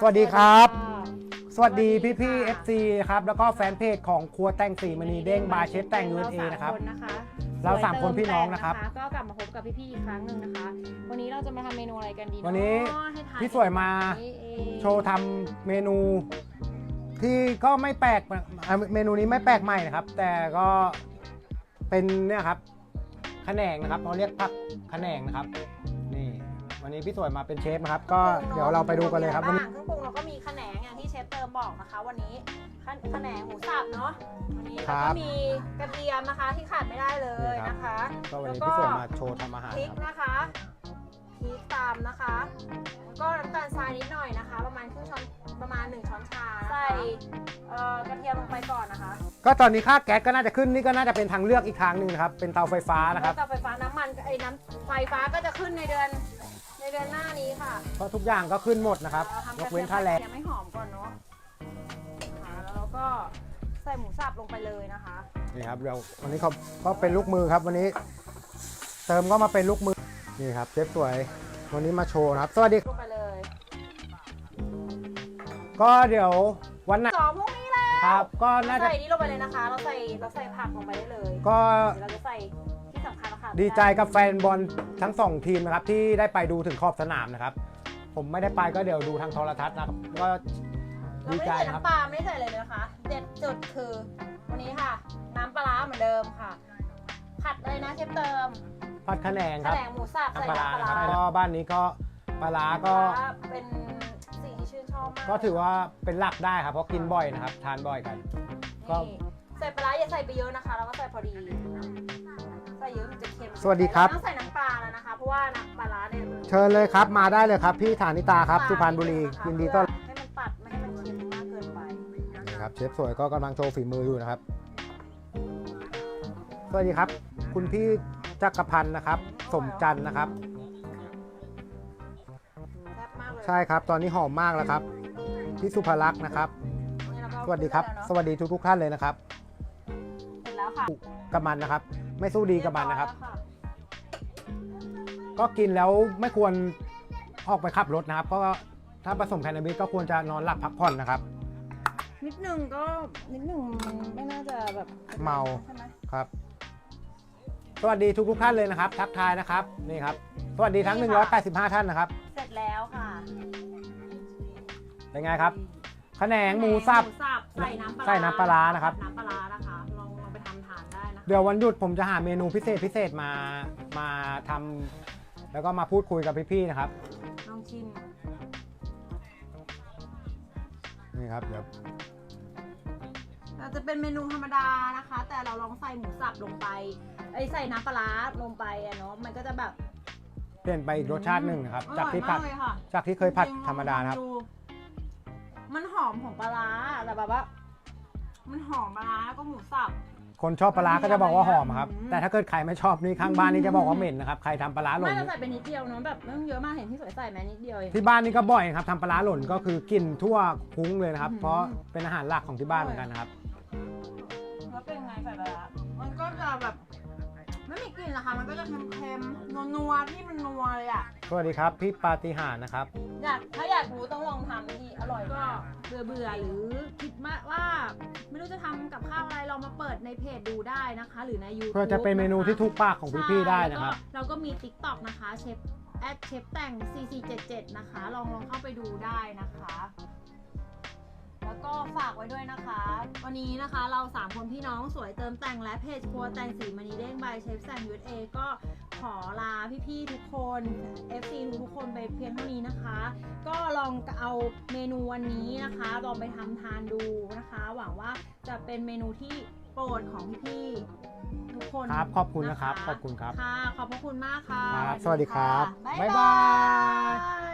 สวัสดีครับค่ะสวัสดีพี่สวัพี่สดีเอค่ะฟซีครับ แล้วก็แฟนเพจของครัวแต่งสีมณีเด้งบาร์เชฟแต่งยูเราเอสามนะครับคนนะคะเราสามคนสวยพี่น้องเติมนะครับแต่ก็กลับมาพบกับพี่ๆอีกครั้งหนึ่งนะคะ วันนี้เราจะมาทำเมนูอะไรกันดีเอะวันนี้ให้ทานพี่สวยมานี่เองโชว์ทำเมนูที่ก็ไม่แปลกอะเมนูนี้ไม่แปลกใหม่นะครับ แต่ก็เป็นเนี่ยครับขแขนงนะครับเราเรียกผักขแขนงนะครับนี่ วันนี้พี่สวยมาเป็นเชฟนะครับ ก็เดี๋ยวเราไปดูกันเลยครับวันบ้านี้งเครื่องปรุงเราก็มีขะแหนงอย่างที่เชฟเติมบอกนะคะ วันนี้ขะขะแหนงหมูสับเนาะวันนี้แล้วก็มีกระเทียมนะคะที่ขาดไม่ได้เลยนะคะก็วันแล้วนี้ก็พี่สวยมาโชว์ทำอาหารพริกครับนะคะพริกตามนะคะแล้วก็น้ำตาลทรายนิดหน่อยนะคะ ประมาณครึ่งช้อนประมาณ1ช้อนชาใส่เอ่อกระเทียมลงไปก่อนนะคะ ก็ตอนนี้ค่าแก๊สก็น่าจะขึ้นนี่ก็น่าจะเป็นทางเลือกอีกทางหนึ่งนะครับเป็นเตาไฟฟ้านะครับแล้วเตาไฟฟ้าน้ำมันไอ้น้ำไฟฟ้าก็จะขึ้นในเดือน ในเดือนหน้านี้ค่ะเพราะทุกอย่างก็ขึ้นหมดนะครับเราทำยกเว้นค่าแรงยังไม่หอมก่อนเนาะค่ะแล้วเราก็ใส่หมูสับลงไปเลยนะคะ นี่ครับเดี๋ยววันนี้เขาก็เป็นลูกมือครับ วันนี้ เติมก็มาเป็นลูกมือนี่ครับเชฟสวย วันนี้มาโชว์นะครับ สวัสดีลงไปเลยก็เดี๋ยววันไหนสองพรุ่งนี้แล้วครับ ก็น่าจะใส่นี่ลงไปเลยนะคะ เราใส่เราใส่ผักลงไปได้เลยก็เดี๋ยวเราจะใส่ ดีใจกับแฟนบอลทั้งสองทีมนะครับที่ได้ไปดูถึงขอบสนามนะครับ ผมไม่ได้ไปก็เดี๋ยวดูทางโทรทัศน์นะครับก็เราดีไม่ใจได้ใส่ครับ น้ำปลาไม่ได้ใส่เลยนะคะ เด็ดจุดคือวันนี้ค่ะ น้ำปลาร้าเหมือนเดิมค่ะ ผัดเลยนะเชฟเติมพัดคะแนนแถครับลงหมูสับใส่น้ำปลาร้าน้ำปลานะครับร้าก็บ้านนี้ก็ปลาร้าก็ปลาร้าเป็นสิ่งที่ชื่นชอบมากก็ถือว่าเป็นหลักได้ครับเพราะกินบ่อยนะครับ ทานบ่อยกัน ก็ นี่ใส่ปลาร้าอย่าใส่ไปเยอะนะคะแล้วก็ใส่พอดีใส่เยอะมันจะเค็มสวัสดีครับเาต้องใส่น้ำปลาแล้วนะคะ เพราะว่าน้ำปลาร้าเนี่ยเชิญเลยครับมาได้เลยครับพี่ฐานิตาครับสุพรรณบุรียินดีต้อนรับให้มันตัดไม่ให้มันเค็มมากเกินไปนี่ครับเชฟสวยก็กำลังโชว์ฝีมืออยู่นะครับ สวัสดีครับ คุณพี่จักรพันธ์นะครับ สมจันทร์นะครับ แซ่บมากเลยใช่ครับ ตอนนี้หอมมากแล้วครับพี่สุภลักษณ์นะครับ นี่เราก็สวัสดีครับขึ้นแล้วสวัสดีทุกทุกๆท่านเลยนะครับเสร็จแล้วค่ะกับมันนะครับ ไม่สู้ดีกับมันนะครับเยอยแล้วก็กินแล้วไม่ควรออกไปขับรถนะครับเพราะว่าถ้าผสมแคนาบิสก็ควรจะนอนหลับพักผ่อนนะครับ นิดหนึ่งก็นิดหนึ่งไม่น่าจะแบบเมาใช่ไหมครับ สวัสดีทุกทุกๆท่านเลยนะครับ ทักทายนะครับนี่ครับ สวัสดีทั้ง 185 ท่านนะครับเสร็จแล้วค่ะเป็นไงครับขแขนงหมูสับหมูสับใส่น้ำปลาใส่น้ำปลาร้านะครับ น้ำปลาร้านะคะ เดี๋ยววันหยุดผมจะหาเมนูพิเศษพิเศษมามาทำแล้วก็มาพูดคุยกับพี่ๆนะครับ ลองชิมนี่ครับเดี๋ยวเราจะเป็นเมนูธรรมดานะคะ แต่เราลองใส่หมูสับลงไปไอยใส่น้ำปลาร้าลงไปอะเนาะมันก็จะแบบเปลี่ยนไปอีกรสชาติหนึ่งนะครับ จากที่อผัร่ดอยมากเลยค่ะจากที่เคยผัดจงๆธรรมดานะครับ ลองมันหอมของปลาร้าแต่แบบว่า มันหอมปลาร้าแล้วก็หมูสับ คนชอบปลาร้าก็จะบอกว่าหอมครับอืมแต่ถ้าเกิดใครไม่ชอบนี่ข้างบ้านนี่จะบอกว่าเหม็นนะครับ ใครทำปลาร้าหล่ไม่น เราใส่ไปนิดเดียวเนาะแบบไม่ต้องเยอะมากเห็นที่สวยใส่ไหมนิดเดียวเอง ที่บ้านนี่ก็บ่อยครับทำปลาร้าหล่นก็คือกลิ่นทั่วคุ้งเลยนะครับ อืม เพราะเป็นอาหารหลักของที่บ้านเหมือนกันนะครับ แล้วเป็นไงใส่ปลาร้ามันก็จะแบบ ไม่มีกลิ่นนะคะมันก็จะเค็มๆนัวๆที่มันนัวเลยอะ สวัสดีครับ พี่ปาฏิหาริย์นะครับ อยากถ้าอยากรู้ต้องลองทำที่อร่อยก็เบื่อเบื่อๆหรือคิดมาว่า ไม่รู้จะทำกับข้าวอะไรลองมาเปิดในเพจดูได้นะคะ หรือใน YouTube เพื่อจะเป็นเมนูที่ถูกปากของพี่ๆได้นะครับใช่แล้วก็เราก็มี TikTok นะคะเชฟแอดเชฟแต่ง 4477 นะคะ ลองลองเข้าไปดูได้นะคะ แล้วก็ฝากไว้ด้วยนะคะ วันนี้นะคะเรา 3 คนพี่น้องสวยเติมแต่งและเพจครัวแต่งสีมณีเด้งบายเชฟแซงยูเอก็ขอลาพี่ๆทุกคน FC ทุกๆคนไปเพียงเท่านี้นะคะ ก็ลองเอาเมนูวันนี้นะคะ ลองไปทำทานดูนะคะ หวังว่าจะเป็นเมนูที่โปรดของพี่ๆทุกคนครับขอบคุณนะครับขอบคุณครับ ค่ะ ขอบพระคุณมากค่ะครับสวัสดีครับบ๊ายบ๊ายบาบายย